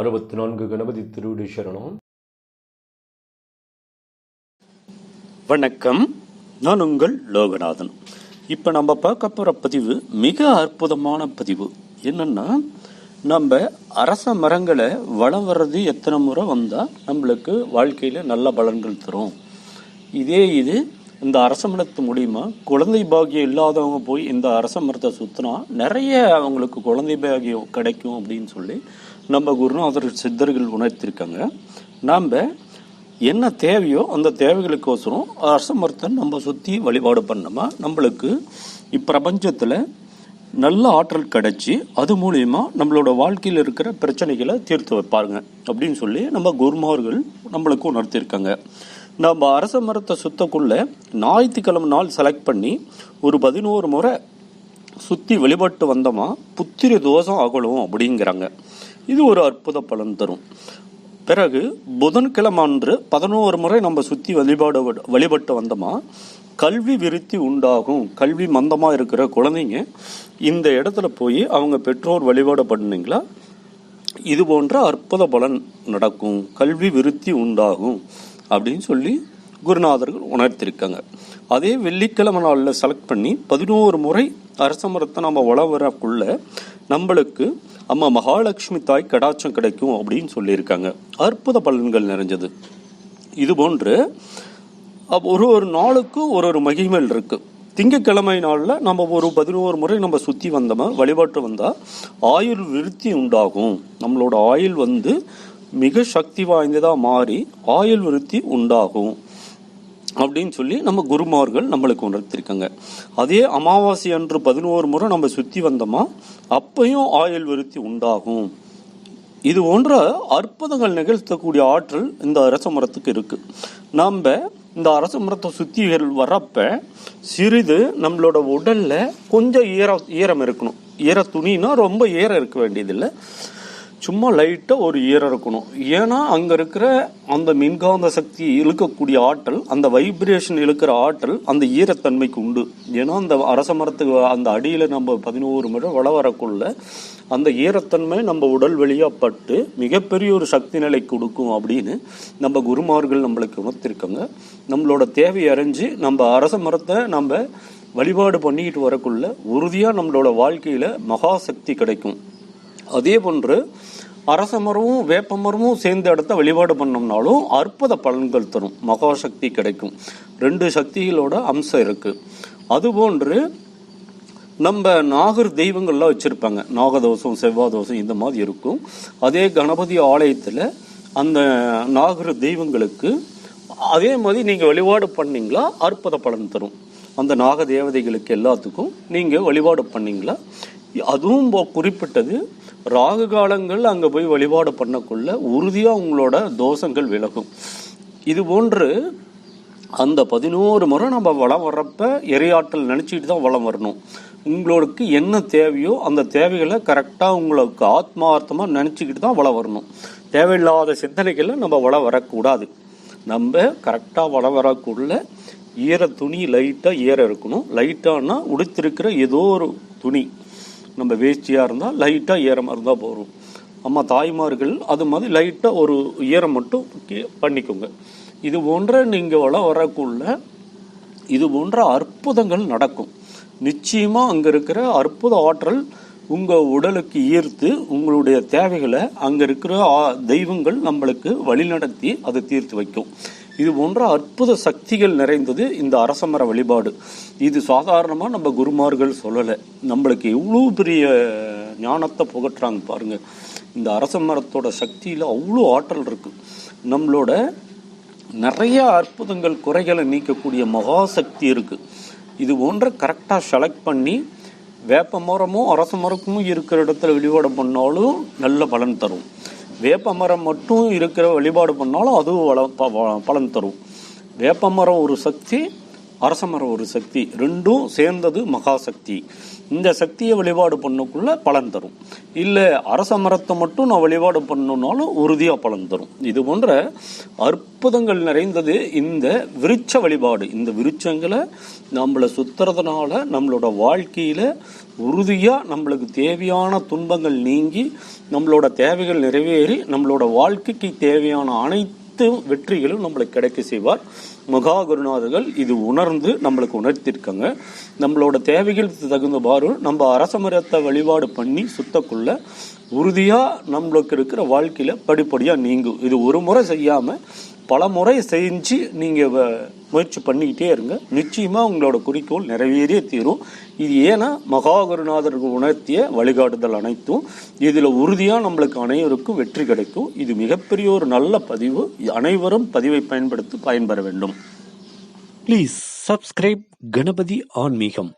அறுபத்தி நான்கு கணபதி திருவிடு சரணம். வணக்கம். நான் உங்கள் லோகநாதன். இப்போ நம்ம பார்க்க போகிற பதிவு மிக அற்புதமான பதிவு. என்னன்னா நம்ம அரச மரங்களை வளம் வர்றது எத்தனை முறை வந்தால் நம்மளுக்கு வாழ்க்கையில் நல்ல பலன்கள் தரும். இதே இது இந்த அரச மரத்து மூலிமா குழந்தை பாகியம் இல்லாதவங்க போய் இந்த அரச மரத்தை சுற்றினா நிறைய அவங்களுக்கு குழந்தை பாகியம் கிடைக்கும் அப்படின்னு சொல்லி நம்ம குருநாதர் சித்தர்கள் உணர்த்திருக்காங்க. நாம் என்ன தேவையோ அந்த தேவைகளுக்கோசரம் அரச மரத்தை நம்ம சுற்றி வழிபாடு பண்ணோமா? நம்மளுக்கு இப்பிரபஞ்சத்தில் நல்ல ஆற்றல் கிடைச்சி அது மூலயமா நம்மளோட வாழ்க்கையில் இருக்கிற பிரச்சனைகளை தீர்த்து வைப்பாருங்க அப்படின்னு சொல்லி நம்ம குருமார்கள் நம்மளுக்கு உணர்த்தியிருக்காங்க நம்ம அரச மரத்தை சுத்தக்குள்ள ஞாயிற்றுக்கிழமை நாள் செலக்ட் பண்ணி ஒரு பதினோரு முறை சுற்றி வழிபட்டு வந்தோமா புத்திரி தோஷம் அகலும் அப்படிங்கிறாங்க. இது ஒரு அற்புத பலன் தரும். பிறகு புதன்கிழமை அன்று பதினோரு முறை நம்ம சுற்றி வழிபாடு வழிபட்டு வந்தோமா கல்வி விருத்தி உண்டாகும். கல்வி மந்தமாக இருக்கிற குழந்தைங்க இந்த இடத்துல போய் அவங்க பெற்றோர் வழிபாடு பண்ணீங்களா இது போன்ற அற்புத பலன் நடக்கும். கல்வி விருத்தி உண்டாகும் அப்படின்னு சொல்லி குருநாதர்கள் உணர்த்திருக்காங்க. அதே வெள்ளிக்கிழமை நாளில் செலக்ட் பண்ணி பதினோரு முறை அரச மரத்தை நம்ம வளவரக்குள்ள நம்மளுக்கு அம்மா மகாலட்சுமி தாய் கடாட்சம் கிடைக்கும் அப்படின்னு சொல்லியிருக்காங்க. அற்புத பலன்கள் நிறைஞ்சது. இது போன்று ஒரு ஒரு நாளுக்கு ஒரு ஒரு மகிமல் இருக்குது திங்கக்கிழமை நாளில் நம்ம ஒரு பதினோரு முறை நம்ம சுற்றி வந்தோமா வழிபாட்டு வந்தால் ஆயுள் விருத்தி உண்டாகும். நம்மளோட ஆயுள் வந்து மிக சக்தி வாய்ந்ததாக மாறி ஆயுள் விருத்தி உண்டாகும். அப்படின்னு சொல்லி நம்ம குருமார்கள் நம்மளுக்கு உணர்த்திருக்காங்க. அதே அமாவாசை அன்று பதினோரு முறை நம்ம சுற்றி வந்தோமா அப்பையும் ஆயுள் விருத்தி உண்டாகும். இது போன்ற அற்புதங்கள் நிகழ்த்தக்கூடிய ஆற்றல் இந்த அரச மரத்துக்கு இருக்குது நம்ம இந்த அரச மரத்தை சுத்திகள் வரப்ப சிறிது நம்மளோட உடலில் கொஞ்சம் ஈர ஈரம் இருக்கணும். ஈர துணின்னா ரொம்ப ஈரம் இருக்க வேண்டியதில்லை. சும்மா லைட்டாக ஒரு ஈரம் இருக்கணும். ஏன்னா அங்கே இருக்கிற அந்த மின்காந்த சக்தி இழுக்கக்கூடிய ஆற்றல் அந்த வைப்ரேஷன் இழுக்கிற ஆற்றல் அந்த ஈரத்தன்மைக்கு உண்டு. ஏன்னா அந்த அரச மரத்துக்கு அந்த அடியில் நம்ம பதினோரு முறை வள வரக்குள்ள அந்த ஈரத்தன்மை நம்ம உடல் வழியாக பட்டு மிகப்பெரிய ஒரு சக்தி நிலை கொடுக்கும் அப்படின்னு நம்ம குருமார்கள் நம்மளுக்கு உணர்த்திருக்காங்க. நம்மளோட தேவை அறிஞ்சு நம்ம அரச மரத்தை நம்ம வழிபாடு பண்ணிக்கிட்டு வரக்குள்ள உறுதியாக நம்மளோட வாழ்க்கையில் மகா சக்தி கிடைக்கும். அதே போன்று அரச மரமும் வேப்ப மரமும் சேர்ந்த இடத்த வழிபாடு பண்ணோம்னாலும் அற்புத பலன்கள் தரும். மகாசக்தி கிடைக்கும். ரெண்டு சக்திகளோட அம்சம் இருக்குது அதுபோன்று நம்ம நாகர் தெய்வங்கள்லாம் வச்சுருப்பாங்க. நாகதோஷம் செவ்வாதோஷம் இந்த மாதிரி இருக்கும். அதே கணபதி ஆலயத்தில் அந்த நாகர் தெய்வங்களுக்கு அதே மாதிரி நீங்கள் வழிபாடு பண்ணிங்களா அற்புத பலன் தரும். அந்த நாக தேவதைகளுக்கு எல்லாத்துக்கும் நீங்கள் வழிபாடு பண்ணீங்களா? அதுவும் போ- குறிப்பிட்டது. ராகு காலங்கள் அங்கே போய் வழிபாடு பண்ணக்குள்ள உறுதியாக உங்களோட தோஷங்கள் விலகும். இது போன்று அந்த பதினோரு முறை நம்ம வளம் வர்றப்ப எரியாற்றல் நினச்சிக்கிட்டு தான் வளம் வரணும். உங்களுக்கு என்ன தேவையோ அந்த தேவைகளை கரெக்டாக உங்களுக்கு ஆத்மார்த்தமாக நினச்சிக்கிட்டு தான் வளம் வரணும். தேவையில்லாத சிந்தனைகளை நம்ம வளம் வரக்கூடாது. நம்ம கரெக்டாக வளம் வரக்குள்ள ஈர துணி லைட்டாக ஈர இருக்கணும். லைட்டானா உடுத்திருக்கிற ஏதோ ஒரு துணி. நம்ம வேஷ்டியாக இருந்தால் லைட்டாக ஈரமாக இருந்தால் போகிறோம் அம்மா தாய்மார்கள் அது மாதிரி லைட்டாக ஒரு ஈரம் மட்டும் பண்ணிக்கோங்க. இது போன்ற நீங்கள் வள வரக்குள்ள இது போன்ற அற்புதங்கள் நடக்கும். நிச்சயமாக அங்கே இருக்கிற அற்புத ஆற்றல் உங்கள் உடலுக்கு ஈர்த்து உங்களுடைய தேவைகளை அங்கே இருக்கிற தெய்வங்கள் நம்மளுக்கு வழிநடத்தி அதை தீர்த்து வைக்கும். இது போன்ற அற்புத சக்திகள் நிறைந்தது இந்த அரசமர வழிபாடு. இது சாதாரணமாக நம்ம குருமார்கள் சொல்லலை. நம்மளுக்கு எவ்வளோ பெரிய ஞானத்தை புகட்டுறாங்க பாருங்க. இந்த அரச மரத்தோட சக்தியில் அவ்வளோ ஆற்றல் இருக்கு. நம்மளோட நிறைய அற்புதங்கள் குறைகளை நீக்கக்கூடிய மகாசக்தி இருக்கு. இது போன்ற கரெக்டாக செலக்ட் பண்ணி வேப்ப மரமும் அரச மரமும் இருக்கிற இடத்துல வழிபாடு பண்ணாலும் நல்ல பலன் தரும். வேப்ப மரம் மட்டும் இருக்கிற வழிபாடு பண்ணாலும் அதுவும் வள ப- பலன் தரும். வேப்ப மரம் ஒரு சக்தி அரசமரம் ஒரு சக்தி ரெண்டும் சேர்ந்தது மகாசக்தி. இந்த சக்தியை வழிபாடு பண்ணக்குள்ள பலன் தரும். இல்லை அரச மரத்தை மட்டும் நான் வழிபாடு பண்ணுனாலும் உறுதியாக பலன் தரும். இது போன்ற அற்புதங்கள் நிறைந்தது இந்த விருட்ச வழிபாடு. இந்த விருட்சங்களை நம்மளை சுத்துறதுனால நம்மளோட வாழ்க்கையில் உறுதியாக நம்மளுக்கு தேவையான துன்பங்கள் நீங்கி நம்மளோட தேவைகள் நிறைவேறி நம்மளோட வாழ்க்கைக்கு தேவையான அனைத்து வெற்றிகளும் நம்மளுக்கு கிடைக்க செய்வார். மகா குருநாதர்கள் இது உணர்ந்து நம்மளுக்கு உணர்த்திருக்காங்க. நம்மளோட தேவைகளுக்கு தகுந்தவாறு நம்ம அரச மரத்தை வழிபாடு பண்ணி சுத்தக்குள்ள உறுதியாக நம்மளுக்கு இருக்கிற வாழ்க்கையில் படிப்படியாக நீங்கும். இது ஒரு முறை செய்யாமல் பல முறை செஞ்சு நீங்கள் முயற்சி பண்ணிக்கிட்டே இருங்க. நிச்சயமாக உங்களோட குறிக்கோள் நிறைவேறியே தீரும். இது ஏன்னா மகாகுருநாதருக்கு உணர்த்திய வழிகாட்டுதல் அனைத்தும் இதில் உறுதியாக நம்மளுக்கு அனைவருக்கும் வெற்றி கிடைக்கும். இது மிகப்பெரிய ஒரு நல்ல பதிவு. அனைவரும் பதிவை பயன்படுத்தி பயன்பெற வேண்டும். ப்ளீஸ் சப்ஸ்கிரைப் கணபதி ஆன்மீகம்.